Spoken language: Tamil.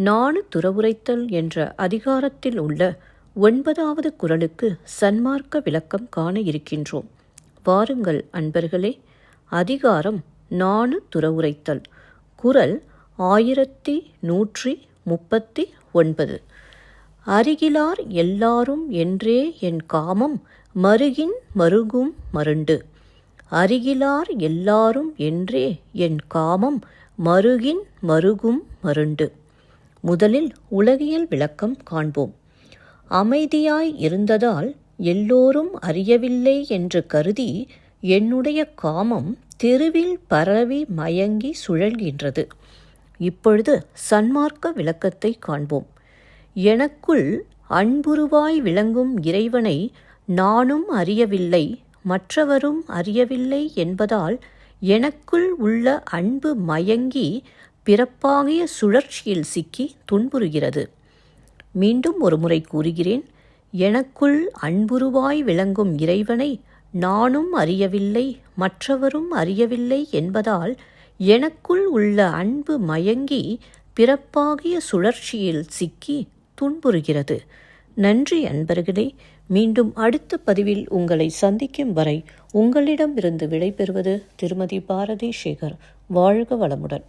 நாணு துறவுரைத்தல் என்ற அதிகாரத்தில் உள்ள ஒன்பதாவது குரலுக்கு சன்மார்க்க விளக்கம் காண இருக்கின்றோம். வாருங்கள் அன்பர்களே அதிகாரம் நாணு துறவுரைத்தல். குரல் ஆயிரத்தி நூற்றி முப்பத்தி ஒன்பது. அருகிலார் எல்லாரும் என்றே என் காமம் மருகின் மருகும் மருண்டு. அருகிலார் எல்லாரும் என்றே என் காமம் மருகின் மருகும் மருண்டு. முதலில் உலகியல் விளக்கம் காண்போம். அமைதியாய் இருந்ததால் எல்லோரும் அறியவில்லை என்று கருதி என்னுடைய காமம் தெருவில் பரவி மயங்கி சுழல்கின்றது. இப்பொழுது சன்மார்க்க விளக்கத்தை காண்போம். எனக்குள் அன்புருவாய் விளங்கும் இறைவனை நானும் அறியவில்லை மற்றவரும் அறியவில்லை என்பதால் எனக்குள் உள்ள அன்பு மயங்கி பிறப்பாகிய சுழற்சியில் சிக்கி துன்புறுகிறது. மீண்டும் ஒரு முறை கூறுகிறேன் எனக்குள் அன்புருவாய் விளங்கும் இறைவனை நானும் அறியவில்லை மற்றவரும் அறியவில்லை என்பதால் எனக்குள் உள்ள அன்பு மயங்கி பிறப்பாகிய சுழற்சியில் சிக்கி துன்புறுகிறது. நன்றி அன்பர்களே மீண்டும் அடுத்த பதிவில் உங்களை சந்திக்கும் வரை உங்களிடமிருந்து விடைபெறுவது திருமதி பாரதி சேகர் வாழ்க வளமுடன்.